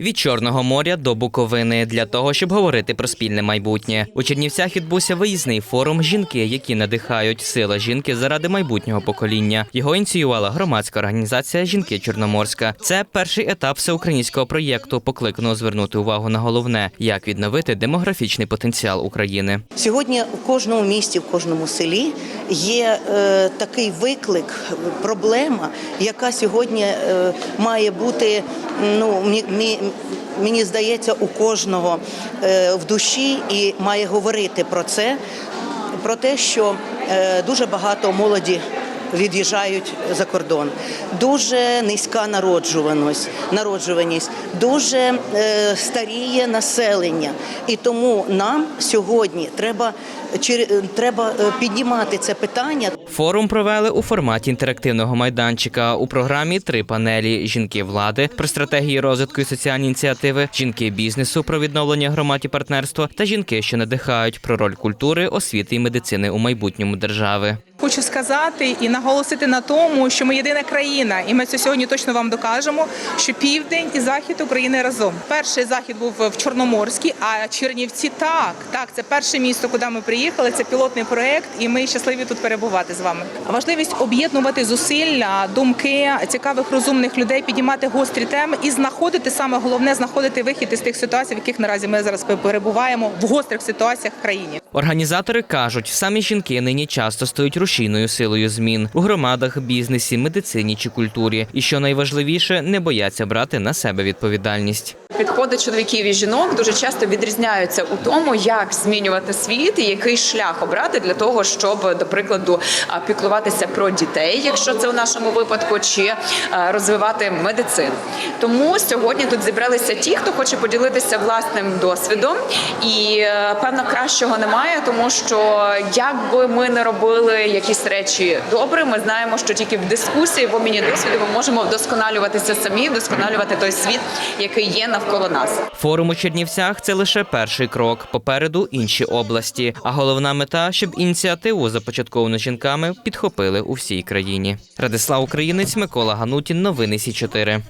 Від Чорного моря до Буковини для того, щоб говорити про спільне майбутнє. У Чернівцях відбувся виїзний форум Жінки, які надихають сила жінки заради майбутнього покоління. Його ініціювала громадська організація Жінки Чорноморська. Це перший етап всеукраїнського проєкту, покликаного звернути увагу на головне, як відновити демографічний потенціал України. Сьогодні у кожному місті, в кожному селі є е, такий виклик, проблема, яка сьогодні е, має бути. Ну мі, мені здається, у кожного е, в душі і має говорити про це, про те, що е, дуже багато молоді. Від'їжджають за кордон. Дуже низька народжуваність, народжуваність, дуже е, старіє населення. І тому нам сьогодні треба, чер- треба е, піднімати це питання. Форум провели у форматі інтерактивного майданчика. У програмі три панелі: жінки влади про стратегії розвитку і соціальні ініціативи, жінки бізнесу про відновлення громад і партнерство та жінки, що надихають про роль культури, освіти і медицини у майбутньому держави. Хочу сказати і наголосити на тому, що ми єдина країна, і ми це сьогодні точно вам докажемо. Що південь і захід України разом. Перший захід був в Чорноморській, а Чернівці так, так, це перше місто, куди ми приїхали. Це пілотний проект, і ми щасливі тут перебувати з вами. Важливість об'єднувати зусилля, думки цікавих розумних людей, піднімати гострі теми і знаходити саме головне знаходити вихід із тих ситуацій, в яких наразі ми зараз перебуваємо в гострих ситуаціях в країні. Організатори кажуть, самі жінки нині часто стають рушійною силою змін у громадах, бізнесі, медицині чи культурі. І що найважливіше, не бояться брати на себе відповідальність. Підходи чоловіків і жінок дуже часто відрізняються у тому, як змінювати світ і який шлях обрати для того, щоб, до прикладу, піклуватися про дітей, якщо це у нашому випадку, чи розвивати медицину. Тому сьогодні тут зібралися ті, хто хоче поділитися власним досвідом, і е, певно кращого немає, тому що як би ми не робили якісь речі добре, ми знаємо, що тільки в дискусії, в обміні досвіду ми можемо вдосконалюватися самі, вдосконалювати той світ, який є навколо нас. Форум у Чернівцях це лише перший крок. Попереду інші області. А головна мета, щоб ініціативу, започатковану жінками, підхопили у всій країні. Радислав Українець, Микола Ганутін. Новини Сі 4